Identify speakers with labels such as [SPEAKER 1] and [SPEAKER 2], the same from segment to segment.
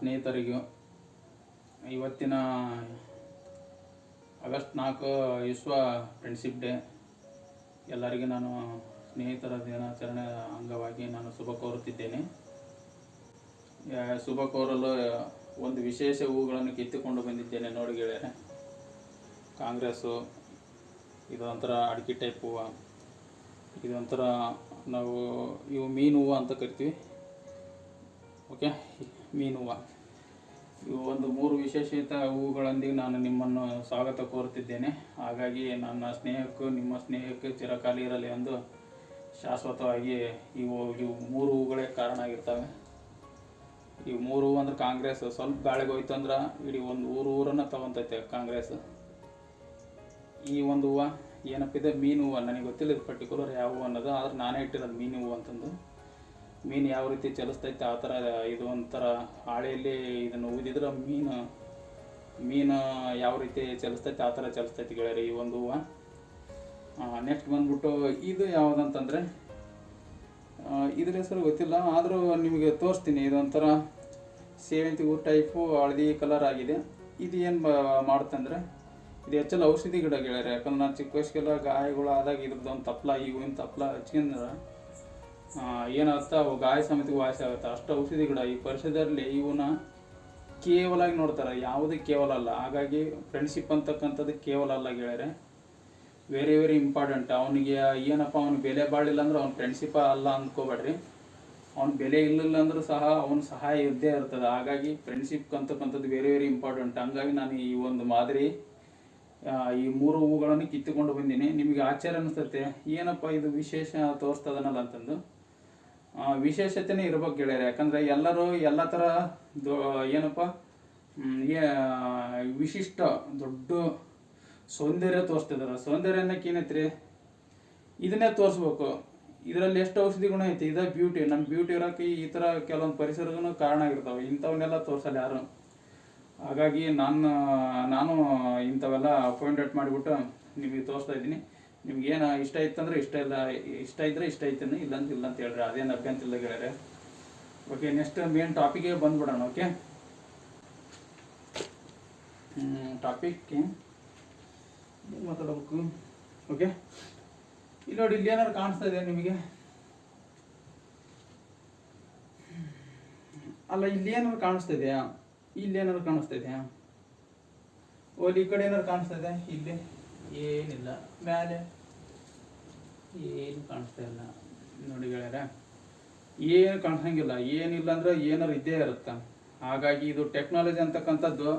[SPEAKER 1] ಸ್ನೇಹಿತರಿಗೂ ಇವತ್ತಿನ ಆಗಸ್ಟ್ ನಾಲ್ಕು ವಿಶ್ವ ಫ್ರೆಂಡ್ಶಿಪ್ ಡೇ ಎಲ್ಲರಿಗೂ ನಾನು ಸ್ನೇಹಿತರ ದಿನಾಚರಣೆ ಅಂಗವಾಗಿ ನಾನು ಶುಭ ಕೋರುತ್ತಿದ್ದೇನೆ. ಶುಭ ಕೋರಲು ಒಂದು ವಿಶೇಷ ಹೂಗಳನ್ನು ಕಿತ್ತುಕೊಂಡು ಬಂದಿದ್ದೇನೆ, ನೋಡಿ ಗೆಳೆಯರೆ. ಕಾಂಗ್ರೆಸ್ಸು, ಇದೊಂಥರ ಅಡಿಕೆ ಟೈಪ್ ಹೂವು. ಇದೊಂಥರ ನಾವು ಇವು ಮೀನು ಹೂವು ಅಂತ ಕರಿತೀವಿ. ಓಕೆ ಮೀನು ಹೂವು. ಇವು ಒಂದು ಮೂರು ವಿಶೇಷಿತ ಹೂವುಗಳೊಂದಿಗೆ ನಾನು ನಿಮ್ಮನ್ನು ಸ್ವಾಗತ ಕೋರುತ್ತಿದ್ದೇನೆ. ಹಾಗಾಗಿ ನನ್ನ ಸ್ನೇಹಕ್ಕೂ ನಿಮ್ಮ ಸ್ನೇಹಕ್ಕೂ ಚಿರಕಾಲ ಇರಲಿ ಎಂದು ಶಾಶ್ವತವಾಗಿ ಇವು ಇವು ಮೂರು ಹೂಗಳೇ ಕಾರಣ ಆಗಿರ್ತವೆ. ಈ ಮೂರು ಅಂದ್ರೆ ಕಾಂಗ್ರೆಸ್. ಸ್ವಲ್ಪ ಗಾಳಿಗೆ ಹೋಯ್ತು ಅಂದ್ರೆ ಇಡೀ ಒಂದು ಊರು ಊರನ್ನು ತಗೊಂತೈತೆ ಕಾಂಗ್ರೆಸ್. ಈ ಒಂದು ಹೂವು ಏನಪ್ಪಿದೆ ಮೀನು ಹೂವು. ನನಗೆ ಗೊತ್ತಿಲ್ಲ ಇದು ಪರ್ಟಿಕ್ಯುಲರ್ ಯಾವ ಹೂವು ಅನ್ನೋದು, ಆದ್ರೆ ನಾನೇ ಇಟ್ಟಿರೋದು ಮೀನು ಹೂವು ಅಂತಂದು. ಮೀನು ಯಾವ ರೀತಿ ಚಲಿಸ್ತೈತೆ, ಆ ಥರ ಇದು ಒಂಥರ ಹಾಳೆಯಲ್ಲಿ ಇದನ್ನು ಊದಿದ್ರೆ ಮೀನು ಮೀನು ಯಾವ ರೀತಿ ಚಲಿಸ್ತೈತೆ, ಆ ಥರ ಚಲಿಸ್ತೈತೆ ಗೆಳೆಯರಿ ಈ ಒಂದು ಹೂವು. ನೆಕ್ಸ್ಟ್ ಬಂದ್ಬಿಟ್ಟು ಇದು ಯಾವುದಂತಂದರೆ ಇದ್ರ ಹೆಸರು ಗೊತ್ತಿಲ್ಲ, ಆದರೂ ನಿಮಗೆ ತೋರಿಸ್ತೀನಿ. ಇದೊಂಥರ ಸೇವಂತಿ ಹೂ ಟೈಪು ಹಳದಿ ಕಲರ್ ಆಗಿದೆ. ಇದು ಏನು ಮಾಡುತ್ತಂದರೆ, ಇದು ಹೆಚ್ಚೆಲ್ಲ ಔಷಧಿ ಗಿಡ ಗೆಳೆಯರೆ. ಯಾಕಂದ್ರೆ ನಾನು ಚಿಕ್ಕ ವಯಸ್ಸಿಗೆಲ್ಲ ಗಾಯಗಳು ಆದಾಗ ಇದ್ರದ್ದು ಒಂದು ತಪ್ಪಲ ಈ ಹೂವಿನ ತಪ್ಪಲ ಹಚ್ಕೊಂಡ್ರೆ ಏನಾಗುತ್ತೆ? ಅವು ಗಾಯ ಸಮೇತ ವಾಸಿ ಆಗುತ್ತೆ? ಅಷ್ಟು ಔಷಧಿ ಗಿಡ ಈ ಪರಿಸರದಲ್ಲಿ ಇವನ್ನ ಕೇವಲ ನೋಡ್ತಾರೆ. ಯಾವುದೇ ಕೇವಲ ಅಲ್ಲ. ಹಾಗಾಗಿ ಫ್ರೆಂಡ್ಶಿಪ್ ಅಂತಕ್ಕಂಥದ್ದು ಕೇವಲ ಅಲ್ಲ ಗೆಳೆಯರೆ. ವೆರಿ ವೆರಿ ಇಂಪಾರ್ಟೆಂಟ್ ಅವನಿಗೆ ಏನಪ್ಪ, ಅವ್ನ ಬೆಲೆ ಬಾಳಿಲ್ಲ ಅಂದ್ರೆ ಅವ್ನ ಫ್ರೆಂಡ್ಶಿಪ್ ಅಲ್ಲ ಅಂದ್ಕೋಬೇಡ್ರಿ. ಅವ್ನ ಬೆಲೆ ಇಲ್ಲ ಅಂದ್ರೂ ಸಹ ಅವನ ಸಹಾಯ ಇದ್ದೇ ಇರ್ತದೆ. ಹಾಗಾಗಿ ಫ್ರೆಂಡ್ಶಿಪ್ ಅಂತಕ್ಕಂಥದ್ದು ವೆರಿ ವೆರಿ ಇಂಪಾರ್ಟೆಂಟ್ ಹಂಗಾಗಿ ನಾನು ಈ ಒಂದು ಮಾದರಿ ಈ ಮೂರು ಹೂಗಳನ್ನು ಕಿತ್ತುಕೊಂಡು ಬಂದೀನಿ. ನಿಮಗೆ ಆಶ್ಚರ್ಯ ಅನಿಸ್ತತೆ. ಏನಪ್ಪ ಇದು ವಿಶೇಷ ತೋರಿಸ್ತದನಲ್ಲ ಅಂತಂದು. ವಿಶೇಷತೆನೇ ಇರ್ಬೇಕು ಗೆಳೆಯರು. ಯಾಕಂದ್ರೆ ಎಲ್ಲರೂ ಎಲ್ಲ ಥರ ದೊ, ಏನಪ್ಪ ವಿಶಿಷ್ಟ, ದೊಡ್ಡ ಸೌಂದರ್ಯ ತೋರಿಸ್ತಿದಾರೆ. ಸೌಂದರ್ಯ ಅನ್ನಕ್ಕೆ ಏನೈತ್ರಿ ಇದನ್ನೇ ತೋರಿಸ್ಬೇಕು. ಇದರಲ್ಲಿ ಎಷ್ಟು ಔಷಧಿ ಗುಣ ಐತಿ? ಇದ ಬ್ಯೂಟಿ ನಮ್ಮ ಬ್ಯೂಟಿ ಇರೋಕೆ ಈ ಥರ ಕೆಲವೊಂದು ಪರಿಸರದೂ ಕಾರಣ ಆಗಿರ್ತಾವೆ. ಇಂಥವನ್ನೆಲ್ಲ ತೋರಿಸಲ್ಲ ಯಾರು? ಹಾಗಾಗಿ ನಾನು ನಾನು ಇಂಥವೆಲ್ಲ ಅಪಾಯಿಂಟೆಡ್ ಮಾಡಿಬಿಟ್ಟು ನಿಮಗೆ ತೋರಿಸ್ತಾ ಇದ್ದೀನಿ. ನಿಮ್ಗೇನು ಇಷ್ಟ ಇತ್ತಂದ್ರೆ ಇಷ್ಟ ಇಲ್ಲ ಇಷ್ಟ ಇದ್ರೆ ಇಷ್ಟ ಐತೇನೆ ಇಲ್ಲ ಅಂತ ಇಲ್ಲ ಅಂತ ಹೇಳ್ರಿ. ಅದೇನು ಅಭ್ಯಂತರ ಇಲ್ಲ ಗೆಳೆಯರೆ. ಓಕೆ ನೆಕ್ಸ್ಟ್ ಮೇನ್ ಟಾಪಿಕ್ಗೆ ಬಂದ್ಬಿಡೋಣ ಓಕೆ ಟಾಪಿಕ್ ಏನು? ಮಾತಾಡಬೇಕು? ಓಕೆ ಇಲ್ಲಿ ನೋಡಿ ಇಲ್ಲಿ ಏನಾದ್ರು ಕಾಣಿಸ್ತಾ ಇದೆ ನಿಮಗೆ? ಅಲ್ಲ ಇಲ್ಲಿ ಏನಾದ್ರು ಕಾಣಿಸ್ತಾ ಇದೆಯಾ? ಇಲ್ಲಿ ಏನಾದ್ರು ಕಾಣಿಸ್ತಾ ಇದೆಯಾ? ಓ ಇಲ್ಲಿ ಈ ಕಡೆ ಏನಾದ್ರು ಕಾಣಿಸ್ತಾ ಇದೆ ಇಲ್ಲಿ. ಏನಿಲ್ಲ. ಮೇಲೆ ಏನು ಕಾಣಿಸ್ತಾ ಇಲ್ಲ. ನೋಡಿ ಗೆಳೆಯರೆ, ಏನು ಕಾಣಿಸಂಗಿಲ್ಲ. ಏನಿಲ್ಲ ಅಂದ್ರೆ ಏನಾರು ಇದ್ದೇ ಇರುತ್ತೆ. ಹಾಗಾಗಿ ಇದು ಟೆಕ್ನಾಲಜಿ ಅಂತಕ್ಕಂಥದ್ದು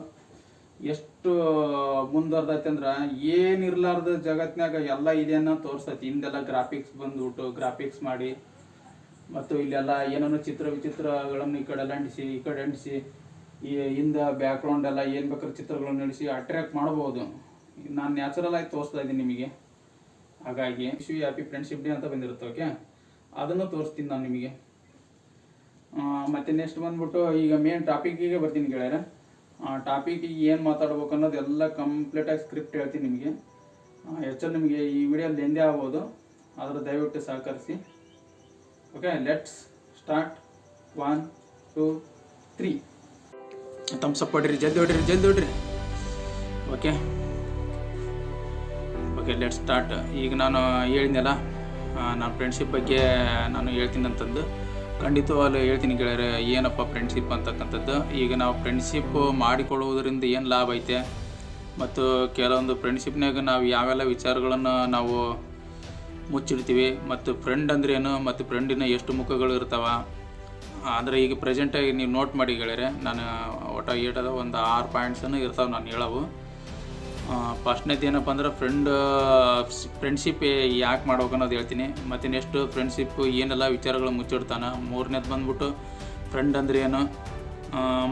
[SPEAKER 1] ಎಷ್ಟು ಮುಂದುವರ್ದೈತೆ ಅಂದ್ರೆ ಏನಿರ್ಲಾರ್ದ ಜಗತ್ನಾಗ ಎಲ್ಲ ಇದೆ ಅನ್ನೋ ತೋರಿಸ್ತೈತಿ ಹಿಂದೆಲ್ಲ ಗ್ರಾಫಿಕ್ಸ್ ಬಂದ್ಬಿಟ್ಟು ಗ್ರಾಫಿಕ್ಸ್ ಮಾಡಿ ಮತ್ತು ಇಲ್ಲೆಲ್ಲ ಏನೇನೋ ಚಿತ್ರ ವಿಚಿತ್ರಗಳನ್ನು ಈ ಕಡೆ ಎಲ್ಲ ಅಂಟಿಸಿ ಈ ಕಡೆ ಅಂಟಿಸಿ, ಈ ಹಿಂದೆ ಬ್ಯಾಕ್ಗ್ರೌಂಡ್ ಎಲ್ಲ ಏನು ಬೇಕಾದ್ರೆ ಚಿತ್ರಗಳನ್ನು ನಡೆಸಿ ಅಟ್ರ್ಯಾಕ್ಟ್ ಮಾಡ್ಬೋದು. ನಾನು ನ್ಯಾಚುರಲ್ ಆಗಿ ತೋರಿಸ್ತಾ ಇದ್ದೀನಿ ನಿಮಗೆ. ಹಾಗಾಗಿ ವಿಶ್ವ ಹ್ಯಾಪಿ ಫ್ರೆಂಡ್ಶಿಪ್ ಡೇ ಅಂತ ಬಂದಿರುತ್ತೆ ಓಕೆ ಅದನ್ನು ತೋರಿಸ್ತೀನಿ ನಾನು ನಿಮಗೆ. ಮತ್ತು ನೆಕ್ಸ್ಟ್ ಬಂದ್ಬಿಟ್ಟು ಈಗ ಮೇನ್ ಟಾಪಿಕ್ಕಿಗೆ ಬರ್ತೀನಿ ಗೆಳೆಯರೆ. ಟಾಪಿಕ್ಕಿಗೆ ಏನು ಮಾತಾಡ್ಬೇಕು ಅನ್ನೋದು ಎಲ್ಲ ಕಂಪ್ಲೀಟಾಗಿ ಸ್ಕ್ರಿಪ್ಟ್ ಹೇಳ್ತೀನಿ ನಿಮಗೆ. ಹೆಚ್ಚು ನಿಮಗೆ ಈ ವಿಡಿಯೋ ಲೆಂದೇ ಆಗ್ಬೋದು. ಅದರ ದಯವಿಟ್ಟು ಸಹಕರಿಸಿ. Okay let's start one two three thumbs up ಹೊಡ್ರಿ ಜಲ್ದಿ ಹೊಡ್ರಿ ಜಲ್ದಿ ಹೊಡ್ರಿ. ಓಕೆ ಓಕೆ ಲೆಟ್ ಸ್ಟಾರ್ಟ್ ಈಗ ನಾನು ಹೇಳಿದ್ನಲ್ಲ ನಾನು ಫ್ರೆಂಡ್ಶಿಪ್ ಬಗ್ಗೆ ನಾನು ಹೇಳ್ತೀನಿ ಅಂತಂದು ಖಂಡಿತವಾಗ್ಲೂ ಹೇಳ್ತೀನಿ ಗೆಳೆಯರೆ, ಏನಪ್ಪ ಫ್ರೆಂಡ್ಶಿಪ್ ಅಂತಕ್ಕಂಥದ್ದು? ಈಗ ನಾವು ಫ್ರೆಂಡ್ಶಿಪ್ ಮಾಡಿಕೊಳ್ಳುವುದರಿಂದ ಏನು ಲಾಭ ಐತೆ? ಮತ್ತು ಕೆಲವೊಂದು ಫ್ರೆಂಡ್ಶಿಪ್ನಾಗ ನಾವು ಯಾವೆಲ್ಲ ವಿಚಾರಗಳನ್ನು ನಾವು ಮುಚ್ಚಿಡ್ತೀವಿ? ಮತ್ತು ಫ್ರೆಂಡ್ ಅಂದ್ರೆ ಏನು ಮತ್ತು ಫ್ರೆಂಡಿನ ಎಷ್ಟು ಮುಖಗಳು ಇರ್ತಾವೆ? ಆದರೆ ಈಗ ಪ್ರೆಸೆಂಟಾಗಿ ನೀವು ನೋಟ್ ಮಾಡಿ ಗೆಳೆಯರೆ, ನಾನು ಒಟ್ಟ ಏಟದ ಒಂದು ಆರು ಪಾಯಿಂಟ್ಸನ್ನು ಇರ್ತಾವೆ ನಾನು ಹೇಳವು. ಫಸ್ಟ್ನೇದು ಏನಪ್ಪ ಅಂದ್ರೆ ಫ್ರೆಂಡ್ ಫ್ರೆಂಡ್ಶಿಪ್ ಯಾಕೆ ಮಾಡ್ಬೇಕು ಅನ್ನೋದು ಹೇಳ್ತೀನಿ. ಮತ್ತು ನೆಕ್ಸ್ಟ್ ಫ್ರೆಂಡ್ಶಿಪ್ ಏನೆಲ್ಲ ವಿಚಾರಗಳು ಮುಚ್ಚಿಡ್ತಾನೆ. ಮೂರನೇದು ಬಂದ್ಬಿಟ್ಟು ಫ್ರೆಂಡ್ ಅಂದ್ರೆ ಏನು?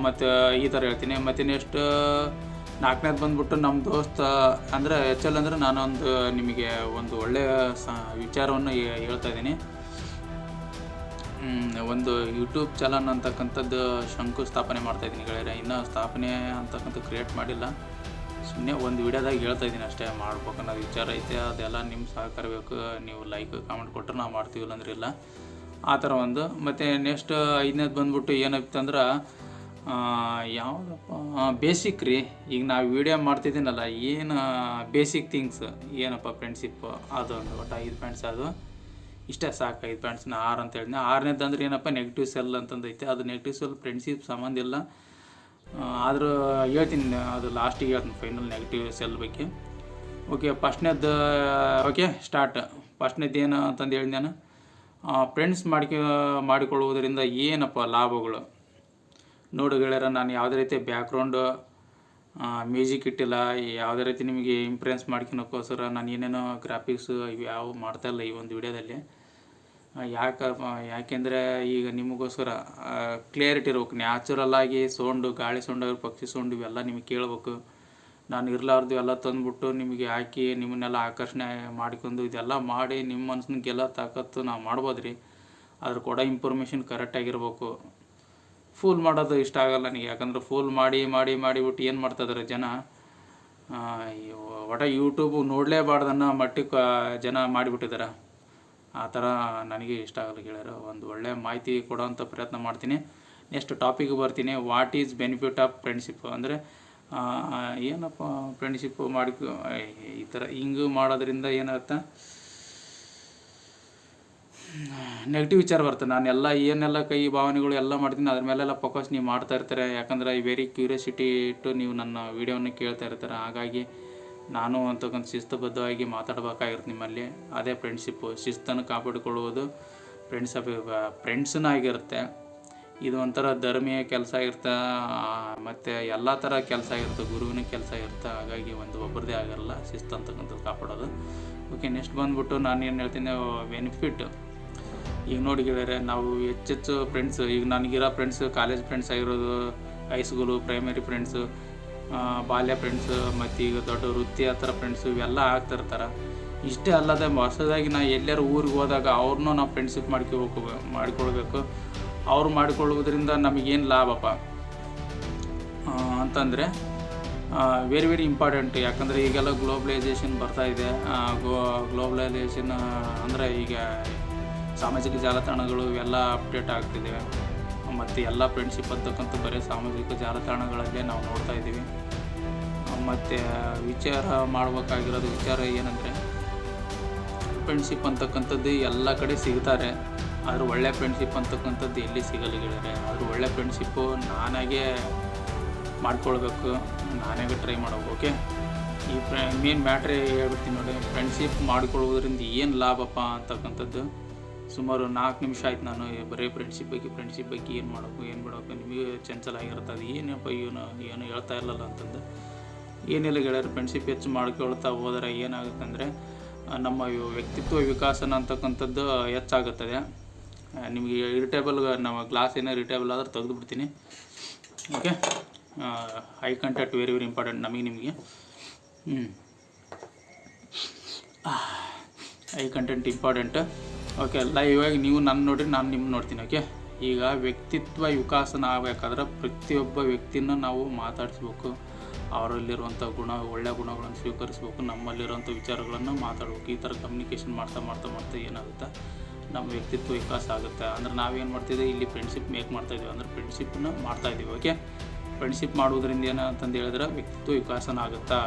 [SPEAKER 1] ಮತ್ತು ಈ ಥರ ಹೇಳ್ತೀನಿ. ಮತ್ತು ನೆಕ್ಸ್ಟ್ ನಾಲ್ಕನೇದು ಬಂದ್ಬಿಟ್ಟು ನಮ್ಮ ದೋಸ್ತ ಅಂದರೆ ಎಚ್ ಎಲ್ ಅಂದರೆ ನಾನೊಂದು ನಿಮಗೆ ಒಂದು ಒಳ್ಳೆಯ ಸ, ವಿಚಾರವನ್ನು ಹೇಳ್ತಾ ಇದ್ದೀನಿ. ಒಂದು ಯೂಟ್ಯೂಬ್ ಚಾನಲ್ ಅಂತಕ್ಕಂಥದ್ದು ಶಂಕುಸ್ಥಾಪನೆ ಮಾಡ್ತಾ ಮಾಡ್ತಾಯಿದ್ದೀನಿ ಗೆಳೆಯರೆ. ಇನ್ನೂ ಸ್ಥಾಪನೆ ಅಂತಕ್ಕಂಥ ಕ್ರಿಯೇಟ್ ಮಾಡಿಲ್ಲ. ಸುಮ್ಮನೆ ಒಂದು ವಿಡಿಯೋದಾಗ ಹೇಳ್ತಾ ಇದ್ದೀನಿ ಅಷ್ಟೇ, ಮಾಡ್ಬೇಕು ಅನ್ನೋದು ವಿಚಾರ ಐತೆ, ಅದೆಲ್ಲ ನಿಮ್ಮ ಸಹಕಾರ ಬೇಕು, ನೀವು ಲೈಕ್ ಕಾಮೆಂಟ್ ಕೊಟ್ಟರೆ ನಾವು ಮಾಡ್ತೀವಿ ಇಲ್ಲಾಂದ್ರೆ ಇಲ್ಲ. ಆ ಥರ ಒಂದು. ಮತ್ತು ನೆಕ್ಸ್ಟ್ ಐದನೇದು ಬಂದ್ಬಿಟ್ಟು ಏನಪ್ಪ ಅಂದ್ರೆ ಯಾವುದಪ್ಪ ಬೇಸಿಕ್ ರೀ. ಈಗ ನಾವು ವಿಡಿಯೋ ಮಾಡ್ತಿದ್ದೀನಲ್ಲ, ಏನು ಬೇಸಿಕ್ ಥಿಂಗ್ಸ್ ಏನಪ್ಪ ಫ್ರೆಂಡ್ಶಿಪ್ ಅದು ಒಟ್ಟು ಐದು ಪಾಯಿಂಟ್ಸ್ ಅದು. ಇಷ್ಟೇ ಸಾಕು, ಐದು ಪಾಯಿಂಟ್ಸ್ನ ಆರು ಅಂತ ಹೇಳಿದ್ನ. ಆರನೇದು ಅಂದ್ರೆ ಏನಪ್ಪ ನೆಗೆಟಿವ್ ಸೆಲ್ ಅಂತಂದೈತೆ. ಅದು ನೆಗೆಟಿವ್ ಸೆಲ್ ಫ್ರೆಂಡ್ಶಿಪ್ ಸಂಬಂಧ ಇಲ್ಲ. ಆದರೂ ಹೇಳ್ತೀನಿ, ಅದು ಲಾಸ್ಟಿಗೆ ಹೇಳ್ತೀನಿ ಫೈನಲ್ ನೆಗೆಟಿವ್ ಸೆಲ್ ಬಗ್ಗೆ. ಓಕೆ ಫಸ್ಟ್ನೇದು ಓಕೆ ಸ್ಟಾರ್ಟ್ ಫಸ್ಟ್ನೇದು ಏನು ಅಂತಂದು ಹೇಳಿ ನಾನು. ಫ್ರೆಂಡ್ಸ್ ಮಾಡ್ಕೊ, ಮಾಡಿಕೊಳ್ಳುವುದರಿಂದ ಏನಪ್ಪ ಲಾಭಗಳು? ನೋಡು ಗೆಳೆಯರ, ನಾನು ಯಾವುದೇ ರೀತಿ ಬ್ಯಾಕ್ಗ್ರೌಂಡು ಮ್ಯೂಸಿಕ್ ಇಟ್ಟಿಲ್ಲ, ಯಾವುದೇ ರೀತಿ ನಿಮಗೆ ಇಂಪ್ರೆನ್ಸ್ ಮಾಡ್ಕೊಳಕ್ಕೋಸ್ಕರ ನಾನು ಏನೇನೋ ಗ್ರಾಫಿಕ್ಸು ಇವು ಯಾವ ಮಾಡ್ತಾಯಿಲ್ಲ ಈ ಒಂದು ವಿಡಿಯೋದಲ್ಲಿ ಯಾಕೆ ಯಾಕೆಂದರೆ ಈಗ ನಿಮಗೋಸ್ಕರ ಕ್ಲಿಯರಿಟಿ ಇರ್ಬೇಕು. ನ್ಯಾಚುರಲ್ ಆಗಿ ಸೌಂಡು, ಗಾಳಿ ಸೌಂಡ್ ಪಕ್ಷಿ ಸೌಂಡ್, ಇವೆಲ್ಲ ನಿಮಗೆ ಕೇಳ್ಬೇಕು. ನಾನು ಇರಲಾರ್ದು ಎಲ್ಲ ತಂದುಬಿಟ್ಟು ನಿಮಗೆ ಹಾಕಿ ನಿಮ್ಮನ್ನೆಲ್ಲ ಆಕರ್ಷಣೆ ಮಾಡ್ಕೊಂಡು ಇದೆಲ್ಲ ಮಾಡಿ ನಿಮ್ಮ ಮನ್ಸನ್ನ ಗೆಲ್ಲ ತಾಕತ್ತು ನಾವು ಮಾಡ್ಬೋದು ರೀ ಅದ್ರ ಕೊಡೋ ಇನ್ಫಾರ್ಮೇಷನ್ ಕರೆಕ್ಟಾಗಿರ್ಬೇಕು ಫೂಲ್ ಮಾಡೋದು ಇಷ್ಟ ಆಗಲ್ಲ ನನಗೆ. ಯಾಕಂದ್ರೆ ಫೂಲ್ ಮಾಡಿ ಮಾಡಿ ಮಾಡಿಬಿಟ್ಟು ಏನು ಮಾಡ್ತಾಯಿದ್ದಾರೆ ಜನ? ಒಟ ಯೂಟ್ಯೂಬು ನೋಡಲೇಬಾರ್ದನ್ನ ಮಟ್ಟಕ್ಕೆ ಜನ ಮಾಡಿಬಿಟ್ಟಿದ್ದಾರೆ ಆ ಥರ ನನಗೆ ಇಷ್ಟ ಆಗಲ್ಲ ಗೆಳೆಯರು, ಒಂದು ಒಳ್ಳೆಯ ಮಾಹಿತಿ ಕೊಡೋವಂಥ ಪ್ರಯತ್ನ ಮಾಡ್ತೀನಿ. ನೆಕ್ಸ್ಟ್ ಟಾಪಿಕ್ ಬರ್ತೀನಿ what is benefit of friendship ಅಂದರೆ ಏನಪ್ಪ ಫ್ರೆಂಡ್ಶಿಪ್ ಮಾಡಿ ಈ ಥರ ಹಿಂಗೆ ಮಾಡೋದ್ರಿಂದ ಏನಾಗುತ್ತೆ? ನೆಗೆಟಿವ್ ವಿಚಾರ ಬರ್ತದೆ ನಾನು ಎಲ್ಲ ಏನೆಲ್ಲ ಕೈ ಭಾವನೆಗಳು ಎಲ್ಲ ಮಾಡ್ತೀನಿ, ಅದ್ರ ಮೇಲೆಲ್ಲ ಫೋಕಸ್ ನೀವು ಮಾಡ್ತಾ ಇರ್ತಾರೆ. ಯಾಕಂದ್ರೆ ವೆರಿ ಕ್ಯೂರಿಯಾಸಿಟಿ ಇಟ್ಟು ನೀವು ನನ್ನ ವೀಡಿಯೋನ ಕೇಳ್ತಾ ಇರ್ತಾರೆ. ಹಾಗಾಗಿ ನಾನು ಅಂತಕ್ಕಂಥ ಶಿಸ್ತುಬದ್ಧವಾಗಿ ಮಾತಾಡಬೇಕಾಗಿರುತ್ತೆ ನಿಮ್ಮಲ್ಲಿ. ಅದೇ ಫ್ರೆಂಡ್ಶಿಪ್ಪು ಶಿಸ್ತನ್ನು ಕಾಪಾಡಿಕೊಳ್ಳುವುದು ಫ್ರೆಂಡ್ಸ್ ಫ್ರೆಂಡ್ಸನ್ನ ಆಗಿರುತ್ತೆ ಇದು ಒಂಥರ ಧರ್ಮೀಯ ಕೆಲಸ ಇರುತ್ತೆ ಮತ್ತು ಎಲ್ಲ ಥರ ಕೆಲಸ ಇರುತ್ತೆ ಗುರುವಿನ ಕೆಲಸ ಇರುತ್ತೆ ಹಾಗಾಗಿ ಒಂದು ಒಬ್ಬರದೇ ಆಗಿರಲ್ಲ ಶಿಸ್ತು ಅಂತಕ್ಕಂಥದ್ದು ಕಾಪಾಡೋದು. ಓಕೆ ನೆಕ್ಸ್ಟ್ ಬಂದ್ಬಿಟ್ಟು ನಾನು ಏನು ಹೇಳ್ತೀನಿ ಬೆನಿಫಿಟ್ ಈಗ ನೋಡಿ ಗೆಳೆಯರೆ, ನಾವು ಹೆಚ್ಚೆಚ್ಚು ಫ್ರೆಂಡ್ಸ್ ಈಗ ನನಗಿರೋ ಫ್ರೆಂಡ್ಸ್ ಕಾಲೇಜ್ ಫ್ರೆಂಡ್ಸ್ ಆಗಿರೋದು ಹೈಸ್ಕೂಲು ಪ್ರೈಮರಿ ಫ್ರೆಂಡ್ಸು ಬಾಲ್ಯ ಫ್ರೆಂಡ್ಸು ಮತ್ತು ಈಗ ದೊಡ್ಡ ವೃತ್ತಿ ಥರ ಫ್ರೆಂಡ್ಸು ಇವೆಲ್ಲ ಆಗ್ತಿರ್ತಾರೆ. ಇಷ್ಟೇ ಅಲ್ಲದೆ ಹೊಸದಾಗಿ ನಾ ಎಲ್ಲರೂ ಊರಿಗೆ ಹೋದಾಗ ಅವ್ರನ್ನೂ ನಾವು ಫ್ರೆಂಡ್ಶಿಪ್ ಮಾಡ್ಕೋಬೇಕು, ಮಾಡ್ಕೊಳ್ಬೇಕು. ಅವ್ರು ಮಾಡಿಕೊಳ್ಳುವುದರಿಂದ ನಮಗೇನು ಲಾಭಪ್ಪ? ಅಂತಂದರೆ ವೆರಿ ವೆರಿ ಇಂಪಾರ್ಟೆಂಟ್ ಯಾಕಂದರೆ ಈಗೆಲ್ಲ ಗ್ಲೋಬಲೈಸೇಷನ್ ಬರ್ತಾ ಇದೆ. ಗ್ಲೋಬಲೈಸೇಷನ್ ಅಂದರೆ ಈಗ ಸಾಮಾಜಿಕ ಜಾಲತಾಣಗಳು ಇವೆಲ್ಲ ಅಪ್ಡೇಟ್ ಆಗ್ತಿದ್ದಾವೆ ಮತ್ತು ಎಲ್ಲ ಫ್ರೆಂಡ್ಶಿಪ್ ಅಂತಕ್ಕಂಥ ಬರೀ ಸಾಮಾಜಿಕ ಜಾಲತಾಣಗಳಲ್ಲೇ ನಾವು ನೋಡ್ತಾ ಇದ್ದೀವಿ. ಮತ್ತು ವಿಚಾರ ಮಾಡಬೇಕಾಗಿರೋದು ವಿಚಾರ ಏನಂದರೆ ಫ್ರೆಂಡ್ಶಿಪ್ ಅಂತಕ್ಕಂಥದ್ದು ಎಲ್ಲ ಕಡೆ ಸಿಗ್ತಾರೆ. ಆದರೂ ಒಳ್ಳೆ ಫ್ರೆಂಡ್ಶಿಪ್ ಅಂತಕ್ಕಂಥದ್ದು ಎಲ್ಲಿ ಸಿಗಲ್ಲ ಗೆಳೆಯರೆ. ಆದ್ರೆ ಒಳ್ಳೆ ಫ್ರೆಂಡ್ಶಿಪ್ಪು ನಾನಾಗೆ ಮಾಡ್ಕೊಳ್ಬೇಕು. ನಾನಾಗೆ ಟ್ರೈ ಮಾಡೋದು ಓಕೆ ಈ ಫ್ರೆ ಮೇನ್ ಮ್ಯಾಟ್ರೇ ಹೇಳ್ಬಿಡ್ತೀನಿ ನೋಡಿ ಫ್ರೆಂಡ್ಶಿಪ್ ಮಾಡ್ಕೊಳ್ಳೋದ್ರಿಂದ ಏನು ಲಾಭಪ್ಪ ಅಂತಕ್ಕಂಥದ್ದು. ಸುಮಾರು ನಾಲ್ಕು ನಿಮಿಷ ಆಯ್ತು ನಾನು ಬರೀ ಫ್ರೆಂಡ್ಶಿಪ್ ಬಗ್ಗೆ ಫ್ರೆಂಡ್ಶಿಪ್ ಬಗ್ಗೆ ಏನು ಮಾಡಬೇಕು, ಏನು ಬಿಡಬೇಕು ನಿಮಗೆ ಚಂಚಲ ಆಗಿರುತ್ತೆ. ಅದು ಏನಪ್ಪ ಇವನು ಏನು ಹೇಳ್ತಾ ಇರಲಿಲ್ಲ ಅಂತಂದು. ಏನಿಲ್ಲ ಗೆಳೆಯರು ಫ್ರೆಂಡ್ಶಿಪ್ ಹೆಚ್ಚು ಮಾಡ್ಕೊಳ್ತಾ ಹೋದರೆ ಏನಾಗುತ್ತೆ ಅಂದರೆ ನಮ್ಮ ವ್ಯಕ್ತಿತ್ವ ವಿಕಾಸನ ಅಂತಕ್ಕಂಥದ್ದು ಹೆಚ್ಚಾಗುತ್ತದೆ. ನಿಮಗೆ ಇರಿಟೇಬಲ್ ನಮ್ಮ ಗ್ಲಾಸ್ ಏನೋ ಇರಿಟೇಬಲ್ ಆದರೆ ತೆಗೆದುಬಿಡ್ತೀನಿ. Okay eye contact very very important ನಮಗೆ ನಿಮಗೆ. ಹ್ಞೂ ಐ ಕಂಟೆಂಟ್ ಇಂಪಾರ್ಟೆಂಟ್ ಓಕೆ ಲೈವಾಗಿ ನೀವು ನನ್ನ ನೋಡ್ರಿ, ನಾನು ನಿಮ್ಮ ನೋಡ್ತೀನಿ ಓಕೆ ಈಗ ವ್ಯಕ್ತಿತ್ವ ವಿಕಾಸನ ಆಗಬೇಕಾದ್ರೆ ಪ್ರತಿಯೊಬ್ಬ ವ್ಯಕ್ತಿನ ನಾವು ಮಾತಾಡಿಸ್ಬೇಕು. ಅವರಲ್ಲಿರುವಂಥ ಗುಣ ಒಳ್ಳೆಯ ಗುಣಗಳನ್ನು ಸ್ವೀಕರಿಸ್ಬೇಕು, ನಮ್ಮಲ್ಲಿರುವಂಥ ವಿಚಾರಗಳನ್ನು ಮಾತಾಡ್ಬೇಕು. ಈ ಥರ ಕಮ್ಯುನಿಕೇಷನ್ ಮಾಡ್ತಾ ಮಾಡ್ತಾ ಮಾಡ್ತಾ ಏನಾಗುತ್ತೆ? ನಮ್ಮ ವ್ಯಕ್ತಿತ್ವ ವಿಕಾಸ ಆಗುತ್ತೆ. ಅಂದ್ರೆ ನಾವೇನು ಮಾಡ್ತಿದ್ದೀವಿ? ಇಲ್ಲಿ ಫ್ರೆಂಡ್ಶಿಪ್ ಮೇಕ್ ಮಾಡ್ತಾ ಇದೀವಿ ಅಂದ್ರೆ ಫ್ರೆಂಡ್ಶಿಪ್ನ ಮಾಡ್ತಾ ಇದೀವಿ ಓಕೆ ಫ್ರೆಂಡ್ಶಿಪ್ ಮಾಡೋದ್ರಿಂದ ಏನು ಅಂತಂದು ಹೇಳಿದ್ರೆ ವ್ಯಕ್ತಿತ್ವ ವಿಕಾಸನ ಆಗುತ್ತಾ?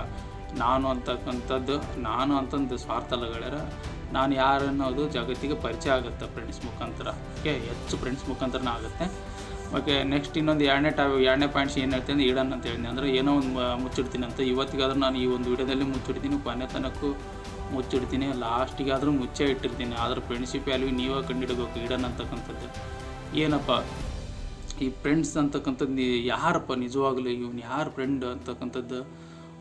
[SPEAKER 1] ನಾನು ಅಂತಕ್ಕಂಥದ್ದು, ನಾನು ಅಂತಂದು ಸ್ವಾರ್ಥ ಅಲ್ಲ ನಾನು ಯಾರು ಅನ್ನೋದು ಜಗತ್ತಿಗೆ ಪರಿಚಯ ಆಗುತ್ತೆ ಫ್ರೆಂಡ್ಸ್ ಮುಖಾಂತರ. ಓಕೆ ಹೆಚ್ಚು ಫ್ರೆಂಡ್ಸ್ ಮುಖಾಂತರನೇ ಆಗುತ್ತೆ. ಓಕೆ ನೆಕ್ಸ್ಟ್ ಇನ್ನೊಂದು ಎರಡನೇ ಟಾ ಎರಡನೇ ಪಾಯಿಂಟ್ಸ್ ಏನು ಹೇಳ್ತೀನಿ ಅಂದರೆ ಇಡನ್ ಅಂತ ಹೇಳಿದ್ನಿ ಅಂದರೆ ಏನೋ ಒಂದು ಮುಚ್ಚಿಡ್ತೀನಿ ಅಂತ. ಇವತ್ತಿಗಾದ್ರೂ ನಾನು ಈ ಒಂದು ವಿಡಿಯೋದಲ್ಲಿ ಮುಚ್ಚಿಡ್ತೀನಿ. ಕೊನೆ ತನಕೂ ಮುಚ್ಚಿಡ್ತೀನಿ. ಲಾಸ್ಟಿಗಾದರೂ ಮುಚ್ಚೇ ಇಟ್ಟಿರ್ತೀನಿ. ಆದ್ರೆ ಫ್ರೆಂಡ್ಶಿಪ್ ವ್ಯಾಲ್ಯೂ ನೀವೇ ಕಂಡಿಡಬೇಕು ಇಡನ್ ಅಂತಕ್ಕಂಥದ್ದು. ಏನಪ್ಪ? ಈ ಫ್ರೆಂಡ್ಸ್ ಅಂತಕ್ಕಂಥದ್ದು ಯಾರಪ್ಪ? ನಿಜವಾಗ್ಲೂ ಇವ್ನು ಯಾರು ಫ್ರೆಂಡ್ ಅಂತಕ್ಕಂಥದ್ದು?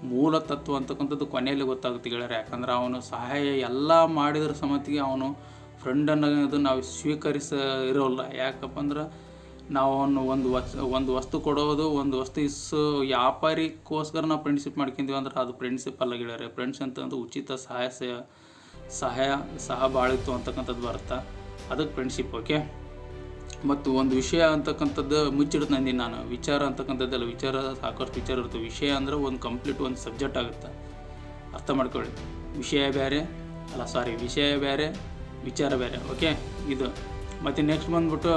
[SPEAKER 1] ಮೂಲ ತತ್ವ ಅಂತಕ್ಕಂಥದ್ದು ಕೊನೆಯಲ್ಲಿ ಗೊತ್ತಾಗುತ್ತೆ ಗೆಳೆಯರೆ. ಯಾಕಂದ್ರೆ ಅವನು ಸಹಾಯ ಎಲ್ಲ ಮಾಡಿದ್ರ ಸಮತಿಗೆ ಅವನು ಫ್ರೆಂಡ್ ಅನ್ನೋದು ನಾವು ಸ್ವೀಕರಿಸ ಇರೋಲ್ಲ. ಯಾಕಪ್ಪ ಅಂದ್ರೆ ನಾವು ಅವನು ಒಂದು ವಸ್, ಒಂದು ವಸ್ತು ಕೊಡೋದು, ಒಂದು ವಸ್ತು ಇಸ್ಸು ವ್ಯಾಪಾರಿಗೋಸ್ಕರ ನಾವು ಫ್ರೆಂಡ್ಶಿಪ್ ಮಾಡ್ಕೊಂತೀವಿ ಅಂದ್ರೆ ಅದು ಫ್ರೆಂಡ್ಶಿಪ್ ಅಲ್ಲ ಗೆಳೆಯರೆ. ಫ್ರೆಂಡ್ಸ್ ಅಂತಂದು ಉಚಿತ ಸಹಾಯ ಸಹಾಯ ಸಹ ಬಾಳಿತ್ತು ಅಂತಕ್ಕಂಥದ್ದು ಬರುತ್ತೆ? ಅದಕ್ಕೆ ಫ್ರೆಂಡ್ಶಿಪ್ ಓಕೆ ಮತ್ತು ಒಂದು ವಿಷಯ ಅಂತಕ್ಕಂಥದ್ದು ಮುಚ್ಚಿಡುತ್ತೆ ನಂದಿ. ನಾನು ವಿಚಾರ ಅಂತಕ್ಕಂಥದ್ದೆಲ್ಲ ವಿಚಾರ, ಸಾಕಷ್ಟು ವಿಚಾರ ಇರುತ್ತೆ. ವಿಷಯ ಅಂದರೆ ಒಂದು ಕಂಪ್ಲೀಟ್ ಒಂದು ಸಬ್ಜೆಕ್ಟ್ ಆಗುತ್ತೆ. ಅರ್ಥ ಮಾಡ್ಕೊಳ್ಳಿ. ವಿಷಯ ಬೇರೆ, ಅಲ್ಲ ಸಾರಿ ವಿಷಯ ಬೇರೆ, ವಿಚಾರ ಬೇರೆ ಓಕೆ ಇದು. ಮತ್ತು ನೆಕ್ಸ್ಟ್ ಬಂದ್ಬಿಟ್ಟು,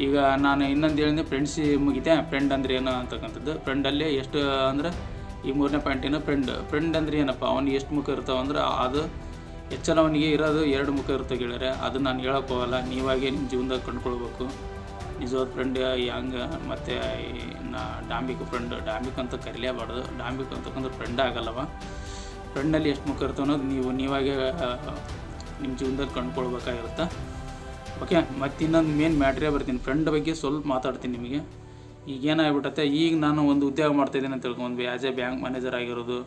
[SPEAKER 1] ಈಗ ನಾನು ಇನ್ನೊಂದು ಹೇಳಿದೆ ಫ್ರೆಂಡ್ಸ್ ಮುಗಿತೆ. ಫ್ರೆಂಡ್ ಅಂದ್ರೆ ಏನು ಅಂತಕ್ಕಂಥದ್ದು? ಫ್ರೆಂಡಲ್ಲಿ ಎಷ್ಟು ಅಂದ್ರೆ, ಈ ಮೂರನೇ ಪಾಯಿಂಟ್ ಏನು ಫ್ರೆಂಡ್ ಫ್ರೆಂಡ್ ಅಂದ್ರೆ ಏನಪ್ಪ? ಅವ್ನಿಗೆ ಎಷ್ಟು ಮುಖ ಇರ್ತಾವಂದ್ರೆ, ಅದು ಹೆಚ್ಚಲ್ಲ ಅವನಿಗೆ ಇರೋದು ಎರಡು ಮುಖ ಇರುತ್ತೆ ಗೆಳೆಯರೆ. ಅದು ನಾನು ಹೇಳೋಕೆ ಹೋಗಲ್ಲ. ನೀವಾಗೆ ನಿಮ್ಮ ಜೀವನದಾಗ ಕಂಡುಕೊಳ್ಬೇಕು. ನಿಜವಾದ ಫ್ರೆಂಡ್ ಯಾಂಗ್ ಮತ್ತು ನಾ ಡಾಂಬಿಕ್ ಫ್ರೆಂಡ್ ಡಾಂಬಿಕ್ ಅಂತ ಕರಿಲೇಬಾರ್ದು. ಡಾಂಬಿಕ್ ಅಂತಕ್ಕಂಥ ಫ್ರೆಂಡ್ ಆಗಲ್ಲವ. ಫ್ರೆಂಡಲ್ಲಿ ಎಷ್ಟು ಮುಖ ಇರ್ತವೆ ಅನ್ನೋದು ನೀವು ನೀವಾಗೆ ನಿಮ್ಮ ಜೀವನದಲ್ಲಿ ಕಂಡುಕೊಳ್ಬೇಕಾಗಿರುತ್ತೆ. ಓಕೆ ಮತ್ತು ಇನ್ನೊಂದು ಮೇನ್ ಮ್ಯಾಟ್ರೇ ಬರ್ತೀನಿ. ಫ್ರೆಂಡ್ ಬಗ್ಗೆ ಸ್ವಲ್ಪ ಮಾತಾಡ್ತೀನಿ ನಿಮಗೆ. ಈಗೇನಾಗ್ಬಿಟ್ಟತ್ತೆ ಈಗ ನಾನು ಒಂದು ಉದ್ಯೋಗ ಮಾಡ್ತಾಯಿದ್ದೀನಿ ಅಂತ ತಿಳ್ಕೊಂಡು ಆ್ಯಸ್ ಎ ಬ್ಯಾಂಕ್ ಮ್ಯಾನೇಜರ್ ಆಗಿರೋದು.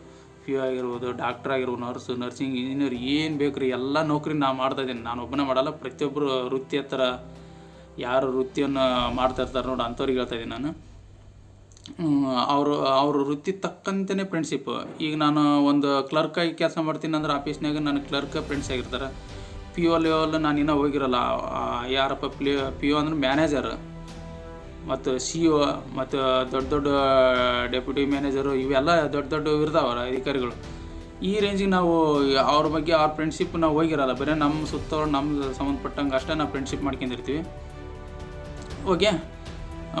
[SPEAKER 1] ಪಿ ಯು ಆಗಿರ್ಬೋದು, ಡಾಕ್ಟರ್ ಆಗಿರ್ಬೋದು, ನರ್ಸು, ನರ್ಸಿಂಗ್ ಇಂಜಿನಿಯರ್ ಏನು ಬೇಕು ರೀ ಎಲ್ಲ ನೌಕರಿ ನಾನು ಮಾಡ್ತಾಯಿದ್ದೀನಿ ನಾನು ಒಬ್ಬನೇ ಮಾಡಲ್ಲ ಪ್ರತಿಯೊಬ್ಬರು ವೃತ್ತಿ ಹತ್ರ ಯಾರು ವೃತ್ತಿಯನ್ನು ಮಾಡ್ತಾ ಇರ್ತಾರೆ ನೋಡಿ, ಅಂಥವ್ರಿಗೆ ಹೇಳ್ತಾ ಇದ್ದೀನಿ ನಾನು. ಅವರು, ಅವ್ರ ವೃತ್ತಿ ತಕ್ಕಂತೆಯೇ ಫ್ರೆಂಡ್ಶಿಪ್ ಈಗ ನಾನು ಒಂದು ಕ್ಲರ್ಕಾಗಿ ಕೆಲಸ ಮಾಡ್ತೀನಿ ಅಂದ್ರೆ ಆಫೀಸ್ನಾಗ ನನ್ನ ಕ್ಲರ್ಕ್ ಫ್ರೆಂಡ್ಸ್ ಆಗಿರ್ತಾರೆ. ಪಿ ಒ ಲೆವೆಲ್ ನಾನು ಇನ್ನೂ ಹೋಗಿರಲ್ಲ. ಯಾರಪ್ಪ ಪ್ಲೇ ಪಿ ಒ ಅಂದ್ರೆ ಮ್ಯಾನೇಜರ್ ಮತ್ತು ಸಿ ಒ ಮತ್ತು ದೊಡ್ಡ ದೊಡ್ಡ ಡೆಪ್ಯೂಟಿ ಮ್ಯಾನೇಜರು ಇವೆಲ್ಲ ದೊಡ್ಡ ದೊಡ್ಡ ಇರ್ತಾವಲ್ಲ ಅಧಿಕಾರಿಗಳು. ಈ ರೇಂಜಿಗೆ ನಾವು ಅವ್ರ ಬಗ್ಗೆ ಅವ್ರ ಫ್ರೆಂಡ್ಶಿಪ್ ನಾವು ಹೋಗಿರಲ್ಲ. ಬರೀ ನಮ್ಮ ಸುತ್ತವ್ರು ನಮ್ಮ ಸಂಬಂಧಪಟ್ಟಂಗೆ ಅಷ್ಟೇ ನಾವು ಫ್ರೆಂಡ್ಶಿಪ್ ಮಾಡ್ಕೊಂಡಿರ್ತೀವಿ. ಓಕೆ